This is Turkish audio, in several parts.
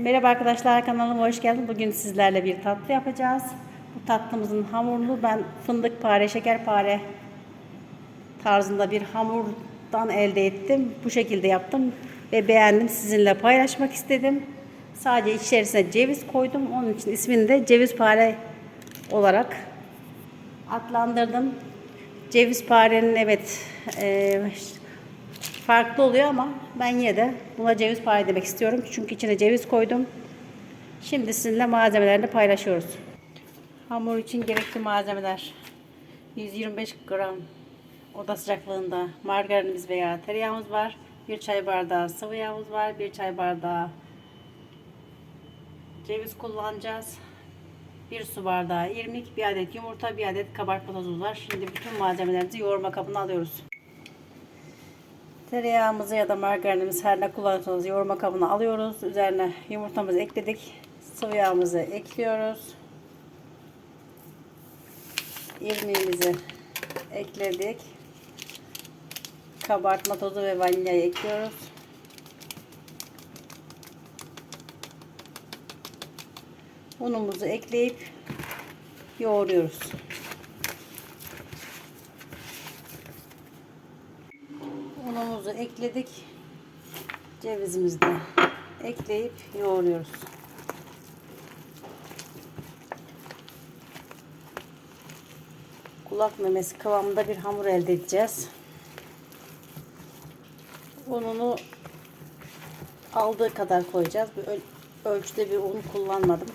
Merhaba arkadaşlar kanalıma hoş geldiniz. Bugün sizlerle bir tatlı yapacağız. Bu tatlımızın hamurunu ben fındık pare, şekerpare tarzında bir hamurdan elde ettim. Bu şekilde yaptım ve beğendim. Sizinle paylaşmak istedim. Sadece içerisine ceviz koydum. Onun için ismini de cevizpare olarak adlandırdım. Cevizparenin evet e, farklı oluyor ama ben yine de buna ceviz pare demek istiyorum. Çünkü içine ceviz koydum. Şimdi sizinle malzemelerini paylaşıyoruz. Hamur için gerekli malzemeler. 125 gram oda sıcaklığında margarinimiz veya tereyağımız var. 1 çay bardağı sıvı yağımız var. 1 çay bardağı ceviz kullanacağız. 1 su bardağı irmik, 1 adet yumurta, 1 adet kabartma tozu var. Şimdi bütün malzemelerimizi yoğurma kabına alıyoruz. Tereyağımızı ya da margarinimizi her ne kullanırsanız yoğurma kabına alıyoruz. Üzerine yumurtamızı ekledik. Sıvı yağımızı ekliyoruz. İrmiğimizi ekledik. Kabartma tozu ve vanilyayı ekliyoruz. Unumuzu ekleyip yoğuruyoruz. Unumuzu ekledik. Cevizimizi de ekleyip yoğuruyoruz. Kulak memesi kıvamında bir hamur elde edeceğiz. Ununu aldığı kadar koyacağız. Bir öl- ölçüde bir un kullanmadım.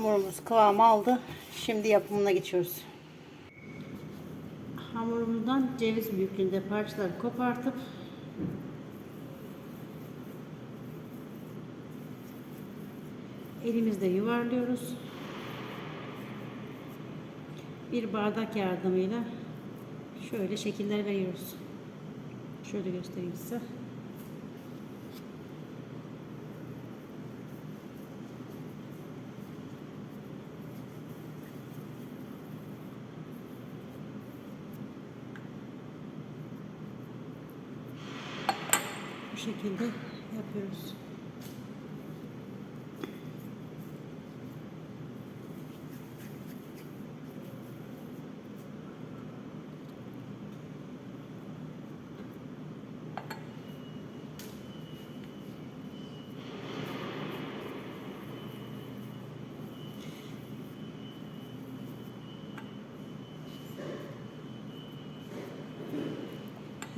Hamurumuz kıvam aldı. Şimdi yapımına geçiyoruz. Hamurumuzdan ceviz büyüklüğünde parçalar kopartıp elimizde yuvarlıyoruz. Bir bardak yardımıyla şöyle şekiller veriyoruz. Şöyle göstereyim size. Şekilde yapıyoruz.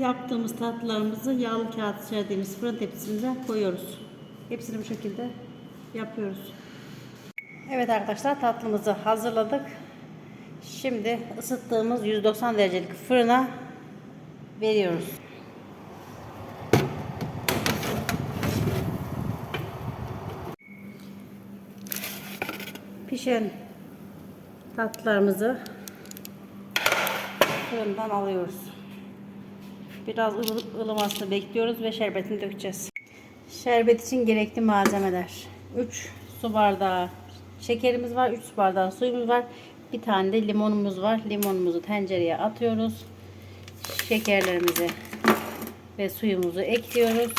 Yaptığımız tatlılarımızı yağlı kağıt serdiğimiz fırın tepsimize koyuyoruz. Hepsini bu şekilde yapıyoruz. Evet arkadaşlar tatlımızı hazırladık. Şimdi ısıttığımız 190 derecelik fırına veriyoruz. Pişen tatlılarımızı fırından alıyoruz. Biraz ılıp ılımasını bekliyoruz ve şerbetini dökeceğiz. Şerbet için gerekli malzemeler. 3 su bardağı şekerimiz var. 3 su bardağı suyumuz var. Bir tane de limonumuz var. Limonumuzu tencereye atıyoruz. Şekerlerimizi ve suyumuzu ekliyoruz.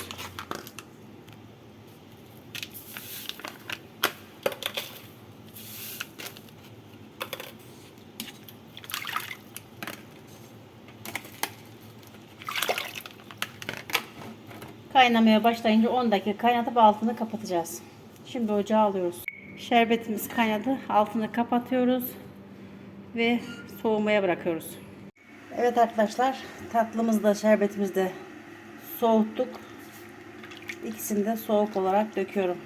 Kaynamaya başlayınca 10 dakika kaynatıp altını kapatacağız. Şimdi ocağa alıyoruz. Şerbetimiz kaynadı. Altını kapatıyoruz ve soğumaya bırakıyoruz. Evet arkadaşlar tatlımızı da şerbetimizi de soğuttuk. İkisini de soğuk olarak döküyorum.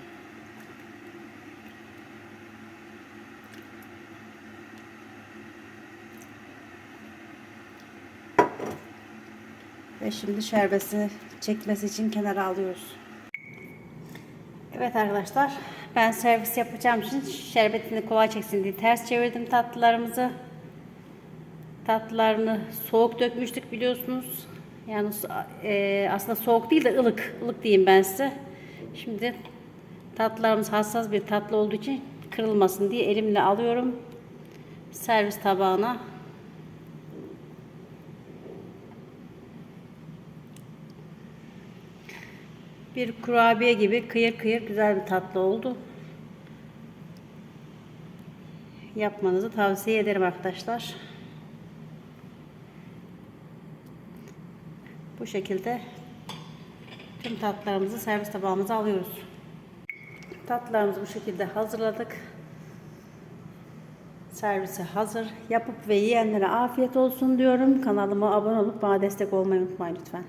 Ve şimdi şerbeti çekmesi için kenara alıyoruz. Evet arkadaşlar ben servis yapacağım için şerbetini kolay çeksin diye ters çevirdim tatlılarımızı. Tatlılarını soğuk dökmüştük biliyorsunuz. Yani e, aslında soğuk değil de ılık. ılık diyeyim ben size. Şimdi tatlılarımız hassas bir tatlı olduğu için kırılmasın diye elimle alıyorum. Servis tabağına bir kurabiye gibi kıyır kıyır güzel bir tatlı oldu. Yapmanızı tavsiye ederim arkadaşlar. Bu şekilde tüm tatlılarımızı servis tabağımıza alıyoruz. Tatlılarımızı bu şekilde hazırladık. Servise hazır. Yapıp ve yiyenlere afiyet olsun diyorum. Kanalıma abone olup bana destek olmayı unutmayın lütfen.